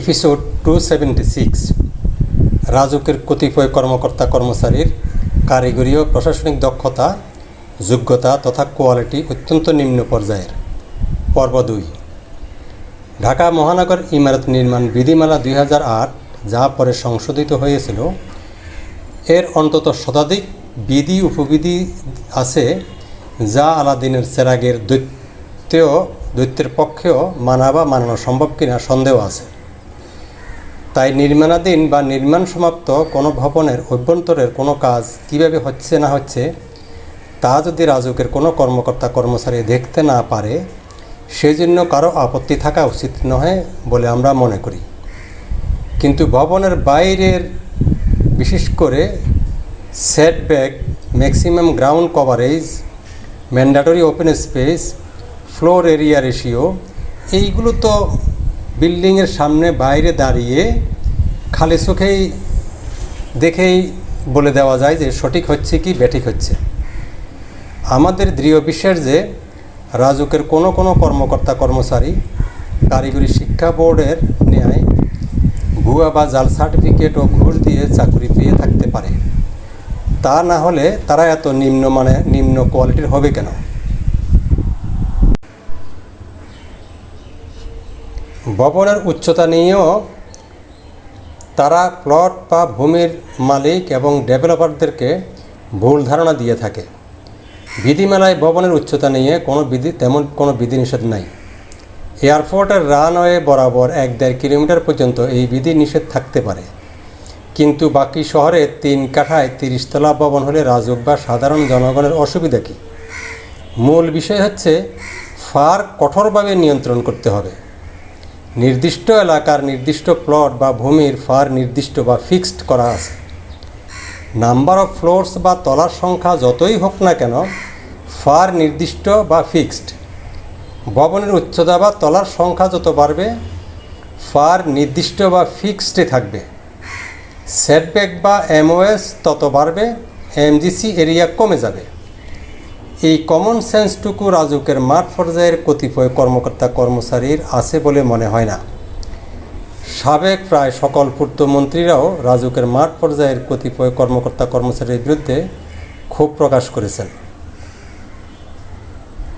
Episode two seventy six রাজুকের কতিপয় কর্মকর্তা কর্মচারীর কারিগরি ও প্রশাসনিক দক্ষতা, যোগ্যতা তথা কোয়ালিটি অত্যন্ত নিম্ন পর্যায়ের। পর্ব দুই, ঢাকা মহানগর ইমারত নির্মাণ বিধিমালা দুই হাজার আট যা পরে সংশোধিত হয়েছিল, এর অন্তত শতাধিক বিধি উপবিধি আছে যা আলাদিনের চেরাগের দৈত্য, দৈত্যের পক্ষেও মানা বা মানানো সম্ভব কিনা সন্দেহ আছে। তাই নির্মাণাধীন বা নির্মাণ সমাপ্ত কোনো ভবনের অভ্যন্তরের কোনো কাজ কীভাবে হচ্ছে না হচ্ছে, তা যদি রাজুকের কোনো কর্মকর্তা কর্মচারী দেখতে না পারে, সেজন্য কারও আপত্তি থাকা উচিত নয় বলে আমরা মনে করি। কিন্তু ভবনের বাইরের, বিশেষ করে setback maximum ground coverage, mandatory open space, floor area ratio, এইগুলো তো বিল্ডিংয়ের সামনে বাইরে দাঁড়িয়ে খালি চোখেই দেখেই বলে দেওয়া যায় যে সঠিক হচ্ছে কি ব্যাঠিক হচ্ছে। আমাদের দৃঢ় বিশ্বাস যে রাজুকের কোনো কোনো কর্মকর্তা কর্মচারী কারিগরি শিক্ষা বোর্ডের ন্যায় ভুয়া বা জাল সার্টিফিকেট ও ঘুষ দিয়ে চাকরি পেয়ে থাকতে পারে। তা না হলে তারা এত নিম্ন মানে নিম্ন কোয়ালিটির হবে কেন? ভবনের উচ্চতা নিয়েও তারা প্লট বা ভূমির মালিক এবং ডেভেলপারদেরকে ভুল ধারণা দিয়ে থাকে। বিধিমেলায় ভবনের উচ্চতা নিয়ে কোনো বিধি, তেমন কোনো বিধিনিষেধ নাই। এয়ারপোর্টের রানওয়ে বরাবর এক দেড় কিলোমিটার পর্যন্ত এই বিধি নিষেধ থাকতে পারে। কিন্তু বাকি শহরে তিন কাঠায় তিরিশতলা ভবন হলে রাজুক বা সাধারণ জনগণের অসুবিধা কী? মূল বিষয় হচ্ছে, ফার কঠোরভাবে নিয়ন্ত্রণ করতে হবে। নির্দিষ্ট এলাকার নির্দিষ্ট প্লট বা ভূমির ফার নির্দিষ্ট বা ফিক্সড করা আছে। নাম্বার অফ ফ্লোরস বা তলার সংখ্যা যতই হোক না কেন ফার নির্দিষ্ট বা ফিক্সড ভবনের উচ্চতা বা তলার সংখ্যা যত বাড়বে ফার নির্দিষ্ট বা ফিক্সডে থাকবে। সেটব্যাক বা এমওএস তত বাড়বে এমজিসি এরিয়া কমে যাবে। এই কমন সেন্সটুকু রাজুকের মাঠ পর্যায়ের কতিপয় কর্মকর্তা কর্মচারীর আছে বলে মনে হয় না। সাবেক প্রায় সকল পূর্তমন্ত্রীরাও রাজুকের মাঠ পর্যায়ের কতিপয় কর্মকর্তা কর্মচারীর বিরুদ্ধে ক্ষোভ প্রকাশ করেছেন।